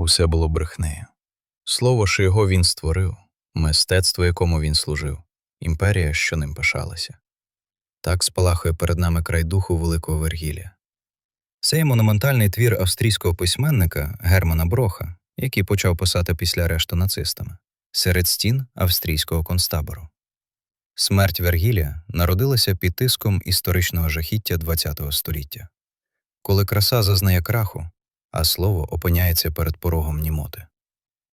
Усе було брехнею. Слово, що його він створив, мистецтво, якому він служив, імперія, що ним пишалася. Так спалахує перед нами край духу великого Вергілія. Цей монументальний твір австрійського письменника Германа Броха, який почав писати після арешту нацистами, серед стін австрійського концтабору. Смерть Вергілія народилася під тиском історичного жахіття ХХ століття, коли краса зазнає краху, а слово опиняється перед порогом німоти.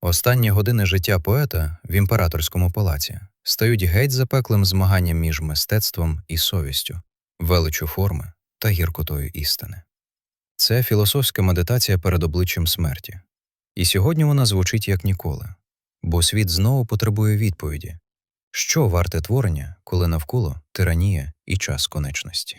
Останні години життя поета в імператорському палаці стають геть запеклим змаганням між мистецтвом і совістю, величу форми та гіркотою істини. Це філософська медитація перед обличчям смерті. І сьогодні вона звучить як ніколи, бо світ знову потребує відповіді, що варте творення, коли навколо тиранія і час конечності.